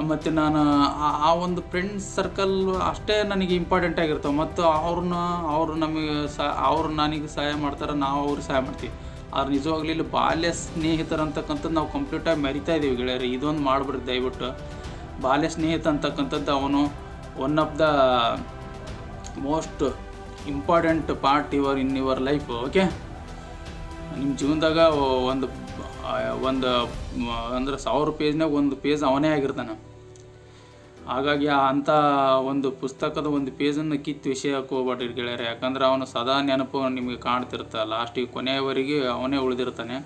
[SPEAKER 1] ಮತ್ತು ನಾನು ಆ- ಒಂದು ಫ್ರೆಂಡ್ಸ್ ಸರ್ಕಲ್ ಅಷ್ಟೇ ನನಗೆ ಇಂಪಾರ್ಟೆಂಟ್ ಆಗಿರ್ತವೆ. ಮತ್ತು ಅವ್ರನ್ನ ಅವರು ನಮಗೆ ಸಹ ಅವ್ರು ನನಗೆ ಸಹಾಯ ಮಾಡ್ತಾರೆ, ನಾವು ಅವ್ರಿಗೆ ಸಹಾಯ ಮಾಡ್ತೀವಿ. ಆದ್ರೆ ನಿಜವಾಗ್ಲೂ ಇಲ್ಲಿ ಬಾಲ್ಯ ಸ್ನೇಹಿತರಂತಕ್ಕಂಥದ್ದು ನಾವು ಕಂಪ್ಲೀಟಾಗಿ ಮರಿತಾ ಇದ್ದೀವಿ ಗೆಳೆಯರು. ಇದೊಂದು ಮಾಡ್ಬಿಡ್ರಿ ದಯವಿಟ್ಟು. ಬಾಲ್ಯ ಸ್ನೇಹಿತ ಅಂತಕ್ಕಂಥದ್ದು ಅವನು one of the most important part your in your life okay ನಿಮ್ಮ ಜೀವನದಾಗ ಒಂದು ಒಂದು ಅಂದ್ರೆ ಸಾವಿರ ಪೇಜ್ನಾಗ ಒಂದು ಪೇಜ್ ಅವನೇ ಆಗಿರ್ತಾನೆ. ಹಾಗಾಗಿ ಆ ಅಂಥ ಒಂದು ಪುಸ್ತಕದ ಒಂದು ಪೇಜನ್ನು ಕಿತ್ತು ವಿಷಯಕ್ಕೆ ಹೋಗ್ಬೇಡ್ರಿ ಗೆಳೆಯರೆ. ಯಾಕಂದ್ರೆ ಅವನು ಸದಾ ನೆನಪು ನಿಮಗೆ ಕಾಣ್ತಿರ್ತ ಲಾಸ್ಟಿಗೆ ಕೊನೆಯವರೆಗೆ ಅವನೇ ಉಳಿದಿರ್ತಾನೆ.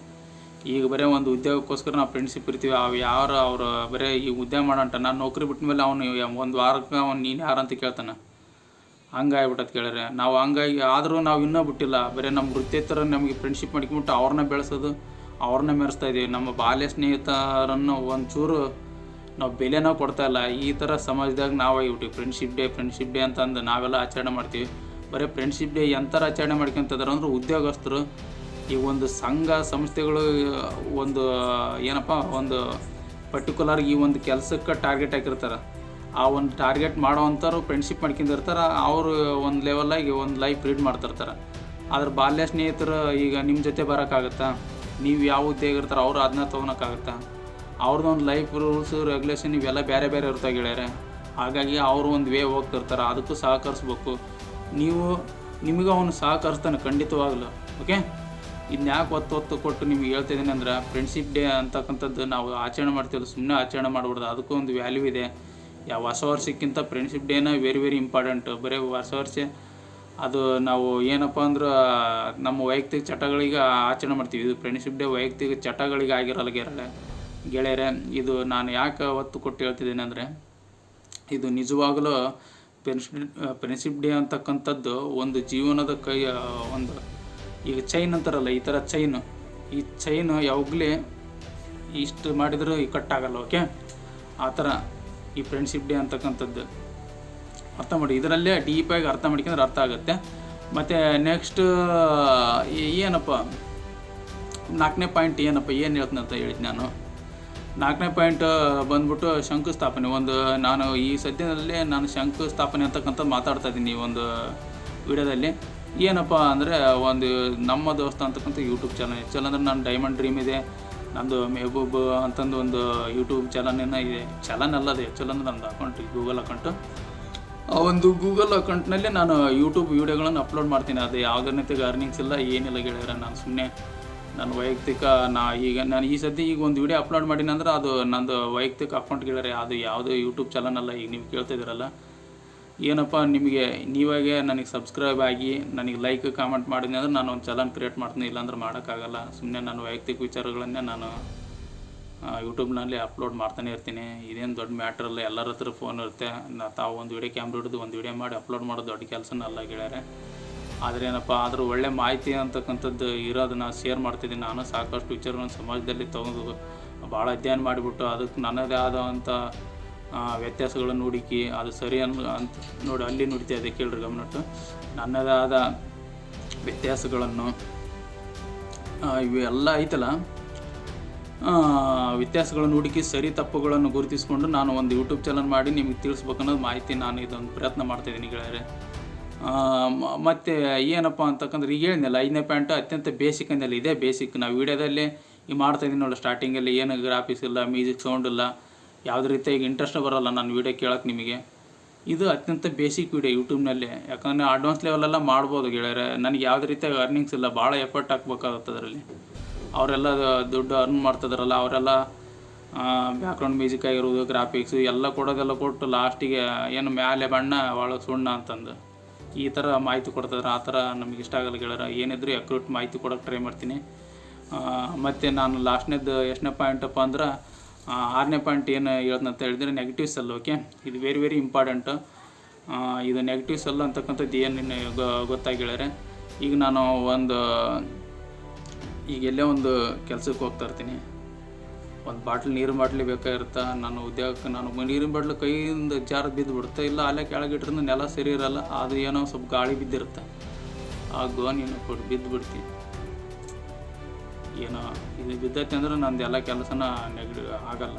[SPEAKER 1] ಈಗ ಬರೀ ಒಂದು ಉದ್ಯೋಗಕ್ಕೋಸ್ಕರ ನಾವು ಫ್ರೆಂಡ್ಶಿಪ್ ಇರ್ತೀವಿ. ಅವು ಯಾರು ಅವರು ಬರೀ ಈ ಉದ್ಯೋಗ ಮಾಡೋಂಟ ನಾನು ನೌಕರಿ ಬಿಟ್ಟ ಮೇಲೆ ಅವನು ಒಂದು ವಾರಕ್ಕೆ ಅವ್ನು ನೀನು ಯಾರು ಅಂತ ಕೇಳ್ತಾನೆ. ಹಂಗಾಗ್ಬಿಟ್ಟತ್ ಕೇಳಿದ್ರೆ ನಾವು ಹಂಗಾಗಿ ಆದರೂ ನಾವು ಇನ್ನೂ ಬಿಟ್ಟಿಲ್ಲ. ಬರೀ ನಮ್ಮ ವೃತ್ತೇತರ ನಮಗೆ ಫ್ರೆಂಡ್ಶಿಪ್ ಮಾಡ್ಕೊಂಬಿಟ್ಟು ಅವ್ರನ್ನ ಬೆಳೆಸೋದು, ಅವ್ರನ್ನ ಮೆರೆಸ್ತಾ ಇದ್ದೀವಿ ನಮ್ಮ ಬಾಲ್ಯ ಸ್ನೇಹಿತರನ್ನು ಒಂಚೂರು ನಾವು ಬೆಲೆನೂ ಕೊಡ್ತಾ ಇಲ್ಲ. ಈ ಥರ ಸಮಾಜದಾಗ ನಾವು ಆಗಿಬಿಟ್ಟಿವಿ ಫ್ರೆಂಡ್ಶಿಪ್ ಡೇ ಫ್ರೆಂಡ್ಶಿಪ್ ಡೇ ಅಂತಂದು ನಾವೆಲ್ಲ ಆಚರಣೆ ಮಾಡ್ತೀವಿ. ಬರೀ ಫ್ರೆಂಡ್ಶಿಪ್ ಡೇ ಎಂಥರ ಆಚರಣೆ ಮಾಡ್ಕೊಂತಿದ್ದಾರೆ ಅಂದ್ರೆ ಉದ್ಯೋಗಸ್ಥರು, ಈ ಒಂದು ಸಂಘ ಸಂಸ್ಥೆಗಳು, ಒಂದು ಏನಪ್ಪ, ಒಂದು ಪರ್ಟಿಕ್ಯುಲರ್ ಈ ಒಂದು ಕೆಲಸಕ್ಕೆ ಟಾರ್ಗೆಟ್ ಹಾಕಿರ್ತಾರೆ. ಆ ಒಂದು ಟಾರ್ಗೆಟ್ ಮಾಡೋವಂಥವ್ರು ಫ್ರೆಂಡ್ಶಿಪ್ ಮಾಡ್ಕೊಂಡಿರ್ತಾರೆ. ಅವರು ಒಂದು ಲೆವೆಲಾಗಿ ಒಂದು ಲೈಫ್ ರೀಡ್ ಮಾಡ್ತಿರ್ತಾರೆ. ಆದ್ರೆ ಬಾಲ್ಯ ಸ್ನೇಹಿತರು ಈಗ ನಿಮ್ಮ ಜೊತೆ ಬರೋಕ್ಕಾಗತ್ತಾ? ನೀವು ಯಾವ ಉದ್ಯೋಗ ಇರ್ತಾರೆ ಅವರು ಅದನ್ನ ತೊಗೊಳಕ್ಕಾಗತ್ತಾ? ಅವ್ರದ್ದು ಒಂದು ಲೈಫ್ ರೂಲ್ಸು ರೆಗ್ಯುಲೇಷನ್ ಇವೆಲ್ಲ ಬೇರೆ ಬೇರೆ ಇರ್ತಾವೆ ಗೆಳೆಯರೆ ಹಾಗಾಗಿ ಅವರು ಒಂದು ವೇ ಹೋಗ್ತಿರ್ತಾರೆ, ಅದಕ್ಕೂ ಸಹಕರಿಸ್ಬೇಕು. ನೀವು, ನಿಮಗೆ ಅವನು ಸಹಕರಿಸ್ತಾನೆ ಖಂಡಿತವಾಗ್ಲೂ ಓಕೆ ಇನ್ನು ಯಾಕೆ ಒತ್ತು ಒತ್ತು ಕೊಟ್ಟು ನಿಮ್ಗೆ ಹೇಳ್ತಿದ್ದೀನಿ ಅಂದ್ರೆ ಫ್ರೆಂಡ್ಶಿಪ್ ಡೇ ಅಂತಕ್ಕಂಥದ್ದು ನಾವು ಆಚರಣೆ ಮಾಡ್ತೀವಿ ಸುಮ್ಮನೆ ಆಚರಣೆ ಮಾಡ್ಬಾರ್ದು, ಅದಕ್ಕೂ ಒಂದು ವ್ಯಾಲ್ಯೂ ಇದೆ. ಯಾವ ಹೊಸ ವರ್ಷಕ್ಕಿಂತ ಫ್ರೆಂಡ್ಶಿಪ್ ಡೇನ ವೆರಿ ವೆರಿ ಇಂಪಾರ್ಟೆಂಟ್ ಬರೀ ಹೊಸ ವರ್ಷ, ಅದು ನಾವು ಏನಪ್ಪ ಅಂದ್ರೆ ನಮ್ಮ ವೈಯಕ್ತಿಕ ಚಟಗಳಿಗೆ ಆಚರಣೆ ಮಾಡ್ತೀವಿ. ಇದು ಫ್ರೆಂಡ್ಶಿಪ್ ಡೇ ವೈಯಕ್ತಿಕ ಚಟಗಳಿಗೆ ಆಗಿರಲ್ಲ ಗೆರಳೆ ಗೆಳೆಯರೆ, ಇದು ನಾನು ಯಾಕೆ ಒತ್ತು ಕೊಟ್ಟು ಹೇಳ್ತಿದ್ದೀನಿ ಅಂದರೆ, ಇದು ನಿಜವಾಗಲೂ ಫ್ರೆಂಡ್ಶಿಪ್ ಫ್ರೆಂಡ್ಶಿಪ್ ಡೇ ಅಂತಕ್ಕಂಥದ್ದು ಒಂದು ಜೀವನದ ಕೈ, ಒಂದು ಈಗ ಚೈನ್ ಅಂತಾರಲ್ಲ, ಈ ಥರ ಚೈನು ಈ ಚೈನು ಯಾವಾಗಲೇ ಇಷ್ಟು ಮಾಡಿದರೂ ಈ ಕಟ್ಟಾಗಲ್ಲ ಓಕೆ ಆ ಥರ ಈ ಫ್ರೆಂಡ್ಶಿಪ್ ಡೇ ಅಂತಕ್ಕಂಥದ್ದು. ಅರ್ಥ ಮಾಡಿ, ಇದರಲ್ಲೇ ಡೀಪಾಗಿ ಅರ್ಥ ಮಾಡ್ಕೊಂಡ್ರೆ ಅರ್ಥ ಆಗುತ್ತೆ. ಮತ್ತು ನೆಕ್ಸ್ಟ್ ಏನಪ್ಪ, ನಾಲ್ಕನೇ ಪಾಯಿಂಟ್ ಏನಪ್ಪ, ಏನು ಹೇಳ್ತೀನಿ ಅಂತ ಹೇಳಿದ್ದು ನಾನು. ನಾಲ್ಕನೇ ಪಾಯಿಂಟ್ ಬಂದ್ಬಿಟ್ಟು ಶಂಕುಸ್ಥಾಪನೆ. ಒಂದು, ನಾನು ಈ ಸದ್ಯದಲ್ಲೇ ನಾನು ಶಂಕುಸ್ಥಾಪನೆ ಅಂತಕ್ಕಂಥ ಮಾತಾಡ್ತಾ ಇದ್ದೀನಿ ಒಂದು ವಿಡಿಯೋದಲ್ಲಿ. ಏನಪ್ಪ ಅಂದರೆ, ಒಂದು ನಮ್ಮ ದೋಸ್ತ ಅಂತಕ್ಕಂಥ ಯೂಟ್ಯೂಬ್ ಚಾನಲ್ ಆ್ಯಕ್ಚುಲ್ ಅಂದರೆ ನಾನು ಡೈಮಂಡ್ ಡ್ರೀಮ್ ಇದೆ, ನಂದು ಮೆಹಬೂಬ್ ಅಂತಂದು ಒಂದು ಯೂಟ್ಯೂಬ್ ಚಾನಲ್ನ ಇದೆ. ಚಾನಲ್ ಅಲ್ಲ ಅದು ಆ್ಯಕ್ಚುಲ್ ನಂದು ಅಕೌಂಟ್ ಗೂಗಲ್ ಅಕೌಂಟು ಆ ಒಂದು ಗೂಗಲ್ ಅಕೌಂಟ್ನಲ್ಲಿ ನಾನು ಯೂಟ್ಯೂಬ್ ವೀಡಿಯೋಗಳನ್ನು ಅಪ್ಲೋಡ್ ಮಾಡ್ತೀನಿ. ಅದು ಯಾವುದೇ ಅರ್ನಿಂಗ್ಸ್ ಇಲ್ಲ, ಏನಿಲ್ಲ ಗೆಳೆಯರ, ನಾನು ಸುಮ್ಮನೆ ನನ್ನ ವೈಯಕ್ತಿಕ ನಾ ಈಗ ನಾನು ಈ ಸದ್ಯ ಈಗ ಒಂದು ವಿಡಿಯೋ ಅಪ್ಲೋಡ್ ಮಾಡಿನಂದ್ರೆ ಅದು ನಂದು ವೈಯಕ್ತಿಕ ಅಕೌಂಟ್ ಕೇಳಿದ್ರೆ ಅದು ಯಾವುದೇ ಯೂಟ್ಯೂಬ್ ಚಾನಲ್ ಅಲ್ಲ, ಈಗ ನೀವು ಕೇಳ್ತಿದ್ದೀರಲ್ಲ ಏನಪ್ಪ ನಿಮಗೆ, ನೀವಾಗೆ ನನಗೆ ಸಬ್ಸ್ಕ್ರೈಬ್ ಆಗಿ, ನನಗೆ ಲೈಕ್ ಕಾಮೆಂಟ್ ಮಾಡಿದ್ನಿ ಅಂದ್ರೆ ನಾನು ಒಂದು ಚಲನ್ ಕ್ರಿಯೇಟ್ ಮಾಡ್ತೀನಿ, ಇಲ್ಲಾಂದ್ರೆ ಮಾಡೋಕ್ಕಾಗಲ್ಲ. ಸುಮ್ಮನೆ ನನ್ನ ವೈಯಕ್ತಿಕ ವಿಚಾರಗಳನ್ನೇ ನಾನು ಯೂಟ್ಯೂಬ್ನಲ್ಲಿ ಅಪ್ಲೋಡ್ ಮಾಡ್ತಾನೆ ಇರ್ತೀನಿ. ಇದೇನು ದೊಡ್ಡ ಮ್ಯಾಟ್ರ್ ಅಲ್ಲ, ಎಲ್ಲರ ಹತ್ರ ಫೋನ್ ಇರುತ್ತೆ. ನಾ ತಾವು ಒಂದು ವಿಡಿಯೋ ಕ್ಯಾಮ್ರಾ ಹಿಡಿದು ಒಂದು ವಿಡಿಯೋ ಮಾಡಿ ಅಪ್ಲೋಡ್ ಮಾಡೋದು ದೊಡ್ಡ ಕೆಲಸನ ಅಲ್ಲ ಗೆಳೆಯರೆ ಆದರೆ ಏನಪ್ಪ, ಆದರೂ ಒಳ್ಳೆ ಮಾಹಿತಿ ಅಂತಕ್ಕಂಥದ್ದು ಇರೋದನ್ನ ಶೇರ್ ಮಾಡ್ತಿದ್ದೀನಿ. ನಾನು ಸಾಕಷ್ಟು ವಿಚಾರಗಳನ್ನು ಸಮಾಜದಲ್ಲಿ ತಗೊಂಡು ಭಾಳ ಅಧ್ಯಯನ ಮಾಡಿಬಿಟ್ಟು ಅದಕ್ಕೆ ನನ್ನದೇ ಆದಂಥ ವ್ಯತ್ಯಾಸಗಳನ್ನು ಹುಡುಕಿ ಅದು ಸರಿ ಅನ್ ಅಂತ ನೋಡಿ ಅಲ್ಲಿ ನುಡಿತಾ ಇದೆ ಕೇಳ್ರಿ ಗಮನಿಟ್ಟು ನನ್ನದೇ ಆದ ವ್ಯತ್ಯಾಸಗಳನ್ನು ಇವೆಲ್ಲ ಐತಲ್ಲ ವ್ಯತ್ಯಾಸಗಳನ್ನು ಹುಡುಕಿ ಸರಿ ತಪ್ಪುಗಳನ್ನು ಗುರುತಿಸಿಕೊಂಡು ನಾನು ಒಂದು ಯೂಟ್ಯೂಬ್ ಚಾನಲ್ ಮಾಡಿ ನಿಮಗೆ ತಿಳಿಸ್ಬೇಕನ್ನೋದು ಮಾಹಿತಿ ನಾನು ಇದೊಂದು ಪ್ರಯತ್ನ ಮಾಡ್ತಾಯಿದ್ದೀನಿ ಗೆಳೆಯರೆ. ಮತ್ತೆ ಏನಪ್ಪ ಅಂತಕ್ಕಂದ್ರೆ ಈಗ ಹೇಳಿದ್ನಲ್ಲ, ಐದನೇ ಪ್ಯಾಂಟ್ ಅತ್ಯಂತ ಬೇಸಿಕ್ ಇದೆ ಇದೇ. ಬೇಸಿಕ್ ನಾವು ವೀಡಿಯೋದಲ್ಲಿ ಈ ಮಾಡ್ತಾಯಿದ್ದೀನಿ ನೋಡಿ ಸ್ಟಾರ್ಟಿಂಗಲ್ಲಿ ಏನು ಗ್ರಾಫಿಕ್ಸ್ ಇಲ್ಲ ಮ್ಯೂಸಿಕ್ ಸೌಂಡ್ ಇಲ್ಲ, ಯಾವುದೇ ರೀತಿ ಈಗ ಇಂಟ್ರೆಸ್ಟ್ ಬರೋಲ್ಲ ನಾನು ವೀಡಿಯೋ ಕೇಳೋಕೆ ನಿಮಗೆ. ಇದು ಅತ್ಯಂತ ಬೇಸಿಕ್ ವೀಡಿಯೋ ಯೂಟ್ಯೂಬ್ನಲ್ಲಿ ಯಾಕಂದರೆ ಅಡ್ವಾನ್ಸ್ ಲೆವೆಲೆಲ್ಲ ಮಾಡ್ಬೋದು ಗೆಳೆಯರೆ. ನನಗೆ ಯಾವುದೇ ರೀತಿಯಾಗಿ ಅರ್ನಿಂಗ್ಸ್ ಇಲ್ಲ, ಭಾಳ ಎಫರ್ಟ್ ಹಾಕ್ಬೇಕಾಗುತ್ತೆ ಅದರಲ್ಲಿ. ಅವರೆಲ್ಲ ದುಡ್ಡು ಅರ್ನ್ ಮಾಡ್ತಿದಾರಲ್ಲ, ಅವರೆಲ್ಲ ಬ್ಯಾಕ್ಗ್ರೌಂಡ್ ಮ್ಯೂಸಿಕ್ ಆಗಿರ್ಬೋದು ಗ್ರಾಫಿಕ್ಸು ಎಲ್ಲ ಕೊಡೋದೆಲ್ಲ ಕೊಟ್ಟು ಲಾಸ್ಟಿಗೆ ಏನು ಮ್ಯಾಲೆ ಬಣ್ಣ ಭಾಳ ಸುಣ್ಣ ಅಂತಂದು. ಈ ಥರ ಮಾಹಿತಿ ಕೊಡ್ತಿದ್ರೆ, ಆ ಥರ ನಮಗೆ ಇಷ್ಟ ಆಗಲ್ಲ ಗೆಳೆಯರ. ಏನಿದ್ರು ಅಕ್ಯೂರೇಟ್ ಮಾಹಿತಿ ಕೊಡೋಕೆ ಟ್ರೈ ಮಾಡ್ತೀನಿ. ಮತ್ತು ನಾನು ಲಾಸ್ಟ್ನೇದು ಎಷ್ಟನೇ ಪಾಯಿಂಟಪ್ಪ ಅಂದ್ರೆ ಆರನೇ ಪಾಯಿಂಟ್ ಏನು ಹೇಳ್ದಂತ ಹೇಳಿದ್ರೆ ನೆಗೆಟಿವ್ ಸೆಲ್ ಓಕೆ ಇದು ವೆರಿ ವೆರಿ ಇಂಪಾರ್ಟೆಂಟು ಇದು ನೆಗೆಟಿವ್ ಸೆಲ್ ಅಂತಕ್ಕಂಥದ್ದು ಏನು ಗೊತ್ತಾಗಿಳ್ಯಾರೆ ಈಗ ನಾನು ಒಂದು, ಈಗ ಎಲ್ಲೇ ಒಂದು ಕೆಲಸಕ್ಕೆ ಹೋಗ್ತಾ ಇರ್ತೀನಿ. ಒಂದು ಬಾಟ್ಲ್ ನೀರಿನ ಬಾಟ್ಲಿ ಬೇಕಾಗಿರುತ್ತೆ? ನಾನು ಉದ್ಯೋಗಕ್ಕೆ ನಾನು ನೀರಿನ ಬಾಟ್ಲು ಕೈಯಿಂದ ಜಾರ ಬಿದ್ದು ಬಿಡುತ್ತೆ ಇಲ್ಲ. ಅಲ್ಲೇ ಕೆಳಗಿಟ್ರಿಂದ ನೆಲ ಸರಿ ಇರಲ್ಲ. ಅದು ಏನೋ ಸ್ವಲ್ಪ ಗಾಳಿ ಬಿದ್ದಿರುತ್ತೆ. ಆ ಗೋನಿನ ಕೊಟ್ಟು ಬಿದ್ದು ಬಿಡ್ತೀನಿ. ಏನೋ ಇದು ಬಿದ್ದೈತೆ ಅಂದ್ರೆ ನಂದು ಎಲ್ಲ ಕೆಲಸನ ನೆಗಡಿ ಆಗಲ್ಲ.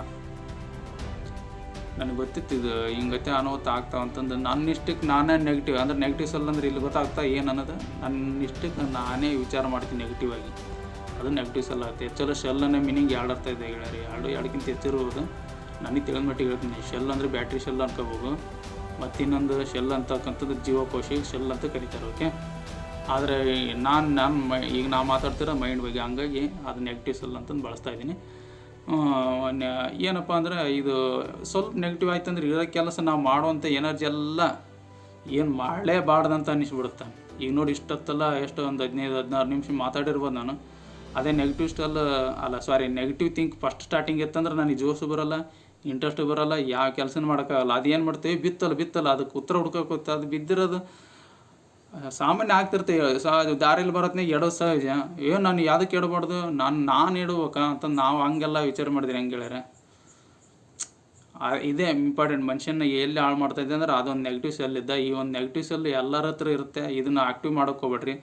[SPEAKER 1] ನನಗೆ ಗೊತ್ತಿತ್ತು ಇದು ಹಿಂಗತ್ತೆ ಅನಾಹುತ ಆಗ್ತಾವ ಅಂತಂದು ನನ್ನ ಇಷ್ಟಕ್ಕೆ ನಾನೇ ನೆಗೆಟಿವ್ ಅಂದ್ರೆ ನೆಗೆಟಿವ್ ಅಂದ್ರೆ ಇಲ್ಲಿ ಗೊತ್ತಾಗ್ತಾ ಏನು ಅನ್ನೋದು? ನನ್ನ ಇಷ್ಟಕ್ಕೆ ನಾನೇ ವಿಚಾರ ಮಾಡ್ತೀನಿ ನೆಗೆಟಿವ್ ಆಗಿ. ಅದು ನೆಗೆಟಿವ್ ಸೆಲ್ ಆಗುತ್ತೆ. ಹೆಚ್ಚಲ್ಲ ಶೆಲ್ ಅನ್ನೋ ಮೀನಿಂಗ್ ಎರಡು ಅರ್ಥ ಇದೆ ಹೇಳ್ಯಾರಿ ಎರಡು ಎರಡಕ್ಕಿಂತ ಹೆಚ್ಚಿರುವುದು ನನಗೆ ತಿಳಿದ ಮಟ್ಟಿಗೆ ಹೇಳ್ತೀನಿ. ಶೆಲ್ ಅಂದರೆ ಬ್ಯಾಟ್ರಿ ಶೆಲ್ ಅನ್ಕೋಬೋದು. ಮತ್ತು ಇನ್ನೊಂದು ಶೆಲ್ ಅಂತಕ್ಕಂಥದ್ದು ಜೀವಕೋಶ ಶೆಲ್ ಅಂತ ಕರೀತಾರೆ ಓಕೆ ಆದರೆ ನಾನು ನಾನು ಮೈ, ಈಗ ನಾ ಮಾತಾಡ್ತಿರೋ ಮೈಂಡ್ ಬಗ್ಗೆ, ಹಂಗಾಗಿ ಅದು ನೆಗೆಟಿವ್ ಸೆಲ್ ಅಂತಂದು ಬಳಸ್ತಾ ಇದ್ದೀನಿ. ಏನಪ್ಪ ಅಂದ್ರೆ ಇದು ಸ್ವಲ್ಪ ನೆಗೆಟಿವ್ ಆಯ್ತು ಅಂದ್ರೆ ಇರೋ ಕೆಲಸ ನಾವು ಮಾಡುವಂಥ ಎನರ್ಜಿ ಎಲ್ಲ ಏನು ಮಾಡಲೇಬಾರ್ದಂತ ಅನ್ನಿಸ್ಬಿಡುತ್ತೆ. ಈಗ ನೋಡಿ ಇಷ್ಟೊತ್ತಲ್ಲ, ಎಷ್ಟು ಒಂದು ಹದಿನೈದು, ಹದಿನಾರು ನಿಮಿಷ ಮಾತಾಡಿರ್ಬೋದು ನಾನು. ಅದೇ ನೆಗೆಟಿವ್ ಸ್ಟಲ್ ಅಲ್ಲ sorry negative think first starting ಇತ್ತಂದ್ರೆ ನನಗೆ ಜೋಸು ಬರಲ್ಲ ಇಂಟ್ರೆಸ್ಟ್ ಬರಲ್ಲ, ಯಾವ ಕೆಲಸನೂ ಮಾಡೋಕ್ಕಾಗಲ್ಲ. ಅದೇನು ಮಾಡ್ತೀವಿ? ಬಿತ್ತಲ್ಲ ಬಿತ್ತಲ್ಲ. ಅದಕ್ಕೆ ಉತ್ತರ ಹುಡ್ಕೋಕೆ ಅದು ಬಿದ್ದಿರೋದು ಸಾಮಾನ್ಯ ಆಗ್ತಿರ್ತೇವೆ ಸಹ ದಾರಿಯಲ್ಲಿ ಬರೋತ್ನಾಗ ಎಡೋ ಸಹಜ. ಏನು ನಾನು ಯಾವುದಕ್ಕೆ ಇಡಬಾರ್ದು ನಾನು ನಾನು ಇಡ್ಬೇಕಾ ಅಂತ ನಾವು ಹಂಗೆಲ್ಲ ವಿಚಾರ ಮಾಡಿದ್ರೆ ಹೆಂಗೆ ಹೇಳ್ಯಾರ? ಇದೇ ಇಂಪಾರ್ಟೆಂಟ್ ಮನುಷ್ಯನ ಎಲ್ಲಿ ಹಾಳು ಮಾಡ್ತಾ ಇದೆ ಅಂದ್ರೆ ಅದೊಂದು ನೆಗೆಟಿವ್ ಸೆಲ್ ಇದ್ದ. ಈ ಒಂದು ನೆಗೆಟಿವ್ ಸೆಲ್ ಎಲ್ಲರ ಹತ್ರ ಇರುತ್ತೆ. ಇದನ್ನು ಆಕ್ಟಿವ್ ಮಾಡೋಕೆ ಹೋಗ್ಬೇಡ್ರಿ.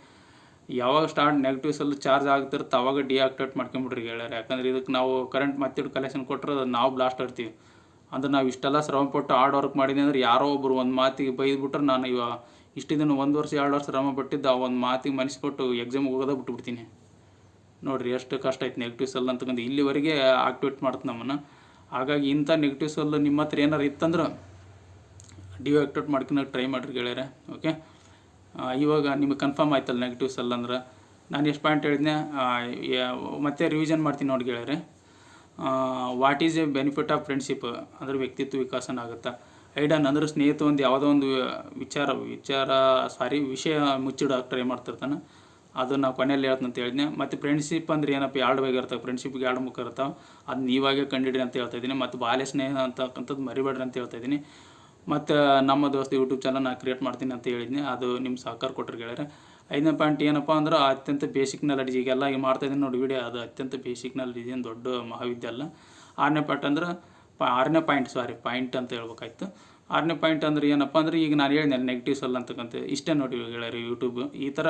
[SPEAKER 1] ಯಾವಾಗ ಸ್ಟಾರ್ಟ್ ನೆಗೆಟಿವ್ ಸೆಲ್ ಚಾರ್ಜ್ ಆಗ್ತಿರುತ್ತೆ, ಅವಾಗ ಡಿಆಕ್ಟಿವೇಟ್ ಮಾಡ್ಕೊಂಬಿಡ್ರಿ ಹೇಳ್ಯಾರ ಯಾಕಂದ್ರೆ ಇದಕ್ಕೆ ನಾವು ಕರೆಂಟ್ ಮತ್ತಿಡ್ ಕಲೆಕ್ಷನ್ ಕೊಟ್ಟರೆ ಅದು ನಾವು ಬ್ಲಾಸ್ಟ್ ಆಡ್ತೀವಿ. ಅಂದ್ರೆ ನಾವು ಇಷ್ಟೆಲ್ಲ ಶ್ರಮ ಪಟ್ಟು ಹಾರ್ಡ್ ವರ್ಕ್ ಮಾಡಿದ್ದೆ ಅಂದ್ರೆ ಯಾರೋ ಒಬ್ಬರು ಒಂದು ಮಾತಿಗೆ ಬೈದ್ಬಿಟ್ರೆ ನಾನು ಇವ ಇಷ್ಟು ದಿನ ಒಂದು ವರ್ಷ, ಎರಡು ವರ್ಷ ಶ್ರಮ ಪಟ್ಟಿದ್ದು ಆ ಒಂದು ಮಾತಿಗೆ ಮನಸ್ಕೊಟ್ಟು ಎಕ್ಸಾಮ್ ಹೋಗೋದೇ ಬಿಟ್ಬಿಡ್ತೀನಿ. ನೋಡ್ರಿ ಎಷ್ಟು ಕಷ್ಟ ಐತೆ ನೆಗೆಟಿವ್ ಸೆಲ್ ಅಂತಕ್ಕಂಥ ಇಲ್ಲಿವರೆಗೆ ಆಕ್ಟಿವೇಟ್ ಮಾಡ್ತು ನಮ್ಮನ್ನು. ಹಾಗಾಗಿ ಇಂಥ ನೆಗೆಟಿವ್ ಸೆಲ್ ನಿಮ್ಮ ಹತ್ರ ಏನಾರು ಇತ್ತಂದ್ರೆ ಡಿಆಕ್ಟಿವೇಟ್ ಮಾಡ್ಕೊಳಕ್ಕೆ ಟ್ರೈ ಮಾಡಿರಿ ಗೆಳೆಯರೆ ಓಕೆ ಇವಾಗ ನಿಮಗೆ ಕನ್ಫರ್ಮ್ ಆಯ್ತಲ್ಲ ನೆಗೆಟಿವ್ಸ್ ಸೆಲ್ ಅಂದ್ರೆ ನಾನು ಎಷ್ಟು ಪಾಯಿಂಟ್ ಹೇಳಿದ್ನೆ ಮತ್ತೆ ರಿವಿಷನ್ ಮಾಡ್ತೀನಿ ನೋಡಿ ಗೆಳೆಯರೆ. What is a benefit of friendship ಅಂದ್ರೆ ವ್ಯಕ್ತಿತ್ವ ವಿಕಾಸನ ಆಗುತ್ತೆ? ಐಡನ್ ಅಂದ್ರೆ ಸ್ನೇಹಿತ ಒಂದು ಯಾವುದೋ ಒಂದು ವಿಚಾರ ವಿಚಾರ, ಸಾರಿ, ವಿಷಯ ಮುಚ್ಚಿಡೋಕೆ ಟ್ರೈ ಮಾಡ್ತಿರ್ತಾನೆ. ಅದು ನಾವು ಕೊನೆಯಲ್ಲಿ ಹೇಳ್ತೀನಿ ಅಂತ ಹೇಳಿದ್ನೆ. ಮತ್ತು ಫ್ರೆಂಡ್ಶಿಪ್ ಅಂದ್ರೆ ಏನಪ್ಪ? ಎರಡು ಬೇಗ ಇರ್ತವೆ? ಫ್ರೆಂಡ್ಶಿಪ್ಗೆ ಎರಡು ಮುಖ ಇರ್ತಾವೆ? ಅದು ನೀವಾಗೇ ಕಂಡಿಡಿ ಅಂತ ಹೇಳ್ತಾ ಇದ್ದೀನಿ. ಮತ್ತು ಬಾಲ್ಯ ಸ್ನೇಹ ಅಂತಕ್ಕಂಥದ್ದು ಮರಿಬೇಡ್ರಿ ಅಂತ ಹೇಳ್ತಾ ಇದ್ದೀನಿ. ಮತ್ತು ನಮ್ಮ ದೋಸ್ತ ಯೂಟ್ಯೂಬ್ ಚಾನಲ್ ನಾನು ಕ್ರಿಯೇಟ್ ಮಾಡ್ತೀನಿ ಅಂತ ಹೇಳಿದ್ನಿ. ಅದು ನಿಮ್ಮ ಸಹಕಾರ ಕೊಟ್ಟರು ಗೆಳೆಯರೆ. ಐದನೇ ಪಾಯಿಂಟ್ ಏನಪ್ಪ ಅಂದ್ರೆ ಅತ್ಯಂತ ಬೇಸಿಕ್ ನಾಲೆಡ್ಜ್ ಈಗೆಲ್ಲ ಈಗ ಮಾಡ್ತಾ ಇದ್ದೀನಿ ನೋಡಿ ವಿಡಿಯೋ ಅದು ಅತ್ಯಂತ ಬೇಸಿಕ್ ಏನು ದೊಡ್ಡ ಮಹಾವಿದ್ಯಾಲಯ ಆರನೇ ಪಾಯಿಂಟ್ ಅಂದ್ರೆ ಆರನೇ ಪಾಯಿಂಟ್ ಸಾರಿ ಪಾಯಿಂಟ್ ಅಂತ ಹೇಳ್ಬೇಕಾಯ್ತು. ಆರನೇ ಪಾಯಿಂಟ್ ಅಂದ್ರೆ ಏನಪ್ಪ ಅಂದ್ರೆ ಈಗ ನಾನು ಹೇಳಿದೆ ನೆಗೆಟಿವ್ಸ್ ಅಲ್ಲ ಅಂತಕ್ಕಂಥ ಇಷ್ಟೇ ನೋಡಿ ಗೆಳೆಯರು ಯೂಟ್ಯೂಬ್ ಈ ಥರ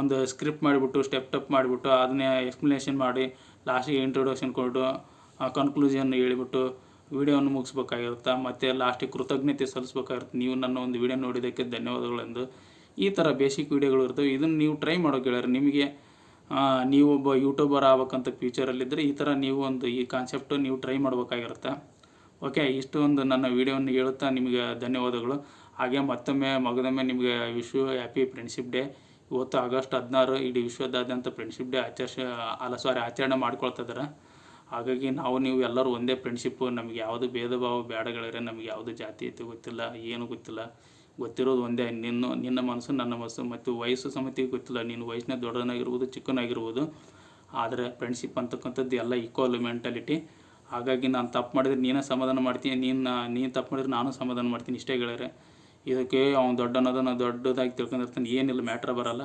[SPEAKER 1] ಒಂದು ಸ್ಕ್ರಿಪ್ಟ್ ಮಾಡಿಬಿಟ್ಟು ಸ್ಟೆಪ್ ಟಪ್ ಮಾಡಿಬಿಟ್ಟು, ಅದನ್ನೇ ಎಕ್ಸ್ಪ್ಲನೇಷನ್ ಮಾಡಿ ಲಾಸ್ಟಿಗೆ ಇಂಟ್ರೊಡಕ್ಷನ್ ಕೊಟ್ಟು ಕನ್ಕ್ಲೂಷನ್ ಹೇಳಿಬಿಟ್ಟು ವಿಡಿಯೋವನ್ನು ಮುಗಿಸ್ಬೇಕಾಗಿರುತ್ತೆ ಮತ್ತು ಲಾಸ್ಟಿಗೆ ಕೃತಜ್ಞತೆ ಸಲ್ಲಿಸ್ಬೇಕಾಗಿರುತ್ತೆ. ನೀವು ನನ್ನ ಒಂದು ವಿಡಿಯೋ ನೋಡಿದ್ದಕ್ಕೆ ಧನ್ಯವಾದಗಳೆಂದು. ಈ ಥರ ಬೇಸಿಕ್ ವಿಡಿಯೋಗಳು ಇರ್ತವೆ. ಇದನ್ನು ನೀವು ಟ್ರೈ ಮಾಡೋ ಗೆಳೆಯರು, ನಿಮಗೆ ನೀವೊಬ್ಬ ಯೂಟ್ಯೂಬರ್ ಆಗಬೇಕಂತ ಫ್ಯೂಚರಲ್ಲಿದ್ದರೆ ಈ ಥರ ನೀವು ಒಂದು ಈ ಕಾನ್ಸೆಪ್ಟು ನೀವು ಟ್ರೈ ಮಾಡಬೇಕಾಗಿರುತ್ತೆ. ಓಕೆ ಇಷ್ಟು ಒಂದು ನನ್ನ ವಿಡಿಯೋವನ್ನು ಹೇಳುತ್ತಾ ನಿಮಗೆ ಧನ್ಯವಾದಗಳು. ಹಾಗೆ ಮತ್ತೊಮ್ಮೆ ಮಗದೊಮ್ಮೆ ನಿಮಗೆ ವಿಶ್ವ ಹ್ಯಾಪಿ ಫ್ರೆಂಡ್ಶಿಪ್ ಡೇ ಇವತ್ತು ಆಗಸ್ಟ್ ಹದಿನಾರು, ಇಡೀ ವಿಶ್ವದಾದ್ಯಂತ ಫ್ರೆಂಡ್ಶಿಪ್ ಡೇ ಆಚರಿಸ ಅಲ್ಲ ಸಾರಿ ಆಚರಣೆ ಮಾಡ್ಕೊಳ್ತಾ ಹಾಗಾಗಿ ನಾವು ನೀವು ಎಲ್ಲರೂ ಒಂದೇ ಫ್ರೆಂಡ್ಶಿಪ್ಪು ನಮಗೆ ಯಾವುದು ಭೇದ ಭಾವ ಬೇಡಗಳಿದ್ರೆ ನಮಗೆ ಯಾವುದು ಜಾತೀಯತೆ ಗೊತ್ತಿಲ್ಲ, ಏನು ಗೊತ್ತಿಲ್ಲ. ಗೊತ್ತಿರೋದು ಒಂದೇ, ನಿನ್ನ ನಿನ್ನ ಮನಸ್ಸು, ನನ್ನ ಮನಸ್ಸು ಮತ್ತು ವಯಸ್ಸು ಸಮಿತಿ ಗೊತ್ತಿಲ್ಲ. ನೀನು ವಯಸ್ಸಿನ ದೊಡ್ಡನಾಗಿರ್ಬೋದು, ಚಿಕ್ಕನಾಗಿರ್ಬೋದು. ಆದರೆ ಫ್ರೆಂಡ್ಶಿಪ್ ಅಂತಕ್ಕಂಥದ್ದು ಎಲ್ಲ ಈಕ್ವಲ್ ಮೆಂಟಾಲಿಟಿ ಹಾಗಾಗಿ ನಾನು ತಪ್ಪು ಮಾಡಿದ್ರೆ ನೀನೇ ಸಮಾಧಾನ ಮಾಡ್ತೀನಿ, ನೀನು ನೀನು ತಪ್ಪು ಮಾಡಿದ್ರೆ ನಾನು ಸಮಾಧಾನ ಮಾಡ್ತೀನಿ, ಇಷ್ಟೇ ಗೆಳೆಯರೆ ಇದಕ್ಕೆ ಅವ್ನು ದೊಡ್ಡ ನಾನು ದೊಡ್ಡದಾಗಿ ತಿಳ್ಕೊಂಡಿರ್ತಾನೆ, ಏನಿಲ್ಲ ಮ್ಯಾಟ್ರ್ ಬರಲ್ಲ.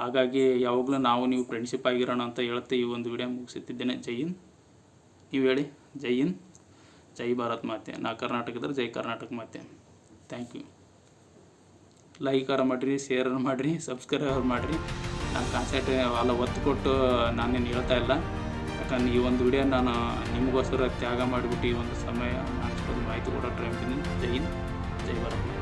[SPEAKER 1] ಹಾಗಾಗಿ ಯಾವಾಗಲೂ ನಾವು ನೀವು ಫ್ರೆಂಡ್ಶಿಪ್ ಆಗಿರೋಣ ಅಂತ ಹೇಳ್ತಾ ಈ ಒಂದು ವಿಡಿಯೋ ಮುಗಿಸುತ್ತಿದ್ದೇನೆ. ಜೈ ನೀವು ಹೇಳಿ. ಜೈ ಹಿಂದ್. ಜೈ ಭಾರತ್ ಮಾತೆ. ನಾ ಕರ್ನಾಟಕದ್ರೆ ಜೈ ಕರ್ನಾಟಕ ಮಾತೆ. ಥ್ಯಾಂಕ್ ಯು ಲೈಕಾರ ಮಾಡಿರಿ ಶೇರ್ ಮಾಡಿರಿ ಸಬ್ಸ್ಕ್ರೈಬ್ ಮಾಡಿರಿ. ನಾನು ಕಾನ್ಸೆಪ್ಟ್ ಅಲ್ಲ ಒತ್ತು ಕೊಟ್ಟು ನಾನೇನು ಹೇಳ್ತಾ ಇಲ್ಲ. ಯಾಕಂದ್ರೆ ಈ ಒಂದು ವಿಡಿಯೋ ನಾನು ನಿಮಗೋಸ್ಕರ ತ್ಯಾಗ ಮಾಡಿಬಿಟ್ಟು ಈ ಒಂದು ಸಮಯ ನಾನು ಇಷ್ಟೊಂದು ಮಾಹಿತಿ ಕೊಡೋ ಟ್ರೈ ಮಾಡ್ತೀನಿ ಜೈ ಜೈ ಭಾರತ್